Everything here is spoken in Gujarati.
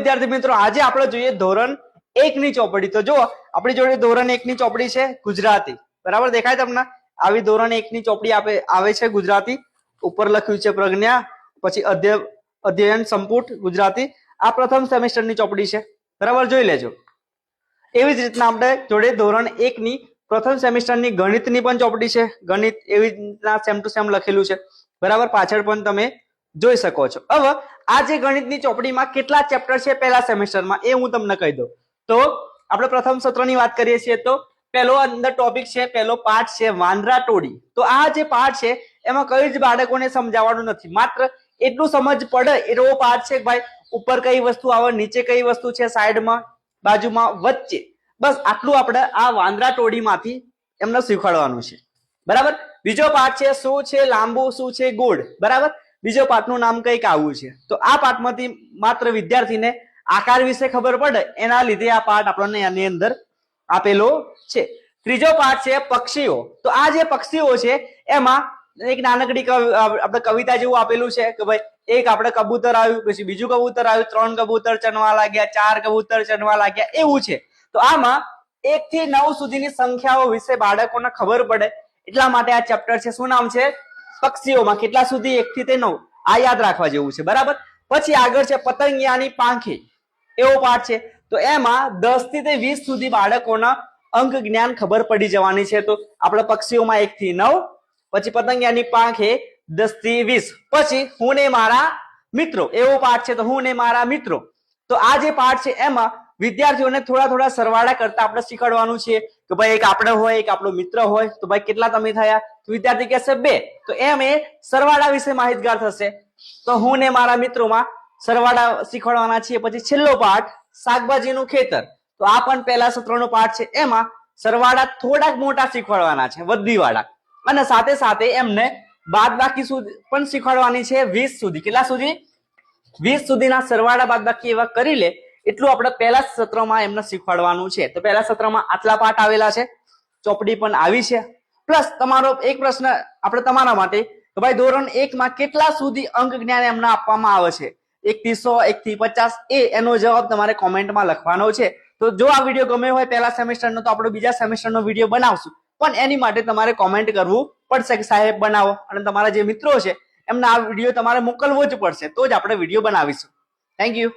વિદ્યાર્થી મિત્રો, આજે આપણે જોઈએ ધોરણ એક ની ચોપડી. તો જો આપણી જોડે ધોરણ એક ની ચોપડી છે ગુજરાતી. બરાબર દેખાય તમને? આવી ધોરણ એક ની ચોપડી આપે, આવે છે ગુજરાતી. ઉપર લખ્યું છે પ્રજ્ઞા, પછી અધ્યયન સંપુટ ગુજરાતી. આ પ્રથમ સેમેસ્ટરની ચોપડી છે. બરાબર જોઈ લેજો. એવી જ રીતના આપણે જોડે ધોરણ એક ની પ્રથમ સેમેસ્ટરની ગણિતની પણ ચોપડી છે. ગણિત એવી રીતના સેમ ટુ સેમ લખેલું છે. બરાબર પાછળ પણ તમે જોઈ શકો છો. હવે આ જે ગણિતની ચોપડીમાં કેટલા ચેપ્ટર છે પહેલા સેમેસ્ટરમાં એ હું તમને કહી દઉં. તો આપણે પ્રથમ સત્રની વાત કરીએ છીએ તો પહેલો અંદર ટોપિક છે, પહેલો પાઠ છે, વાંદરા ટોળી. તો આ જે પાઠ છે, એમાં કઈ જ બાળકોને સમજાવવાનું નથી. માત્ર એટલું સમજ પડે એવો પાઠ છે ભાઈ ઉપર કઈ વસ્તુ આવે, નીચે કઈ વસ્તુ છે, સાઈડમાં, બાજુમાં, વચ્ચે. બસ આટલું આપણે આ વાંદરા ટોળીમાંથી એમને શીખવાડવાનું છે. બરાબર? બીજો પાઠ છે, શું છે લાંબુ, શું છે ગોળ? બરાબર? બીજો પાઠનું નામ કંઈક આવું છે. તો આ પાઠમાંથી માત્ર વિદ્યાર્થીને આકાર વિશે ખબર પડે, એના લીધે આ પાઠ આપણને આની અંદર આપેલો છે. ત્રીજો પાઠ છે પક્ષીઓ. તો આ જે પક્ષીઓ છે, એમાં એક નાનકડી આપણે કવિતા જેવું આપેલું છે કે ભાઈ, એક આપણે કબૂતર આવ્યું, પછી બીજું કબૂતર આવ્યું, ત્રણ કબૂતર ચણવા લાગ્યા, ચાર કબૂતર ચણવા લાગ્યા, એવું છે. તો આમાં એક થી નવ સુધીની સંખ્યાઓ વિશે બાળકોને ખબર પડે. એટલા માટે આ ચેપ્ટર છે. શું નામ છે? પક્ષીઓમાં કેટલા સુધી એક થી તે નવ આ યાદ રાખવા જેવું છે, બરાબર? પછી આગળ છે પતંગિયાની પાંખી. એવો પાઠ છે. તો એમાં દસથી તે વીસ સુધી બાળકોના અંક જ્ઞાન ખબર પડી જવાની છે. તો આપણે પક્ષીઓમાં એક થી નવ, પછી પતંગિયાની પાંખે દસથી વીસ. પછી હું ને મારા મિત્રો. એવો પાઠ છે તો હું ને મારા મિત્રો. તો આ જે પાઠ છે એમાં વિદ્યાર્થીઓને થોડા થોડા સરવાળા કરતા આપણે શીખવાડવાનું છે કે ભાઈ એક આપણે હોય, એક આપણો મિત્ર હોય, તો ભાઈ કેટલા તમે થયા? તો વિદ્યાર્થી કહેશે બે. તો એમ એ સરવાળા વિશે માહિતગાર થશે. તો હું ને મારા મિત્રોમાં સરવાળા શીખવાડવાના છીએ. પછી છેલ્લો પાઠ, શાકભાજીનું ખેતર. તો આ પણ પહેલા સત્રનો પાઠ છે. એમાં સરવાળા થોડાક મોટા શીખવાડવાના છે, વધીવાળા. અને સાથે સાથે એમને બાદ બાકી સુધી પણ શીખવાડવાની છે વીસ સુધી. કેટલા સુધી? વીસ સુધીના સરવાળા બાદ બાકી એવા કરી લે એટલું આપણે પહેલા સત્રમાં એમને શીખવાડવાનું છે. તો પહેલા સત્રમાં આટલા પાઠ આવેલા છે. ચોપડી પણ આવી છે. પ્લસ તમારો એક પ્રશ્ન આપણે તમારા માટે કે ભાઈ ધોરણ એક માં કેટલા સુધી અંક જ્ઞાન એમને આપવામાં આવે છે? એક થી સો એક થી પચાસ એ એનો જવાબ તમારે કોમેન્ટમાં લખવાનો છે. તો જો આ વીડિયો ગમે હોય પહેલા સેમેસ્ટરનો, તો આપણે બીજા સેમેસ્ટરનો વીડિયો બનાવશું. પણ એની માટે તમારે કોમેન્ટ કરવું પડશે કે સાહેબ બનાવો. અને તમારા જે મિત્રો છે, એમને આ વીડિયો તમારે મોકલવો જ પડશે. તો જ આપણે વીડિયો બનાવીશું. Thank you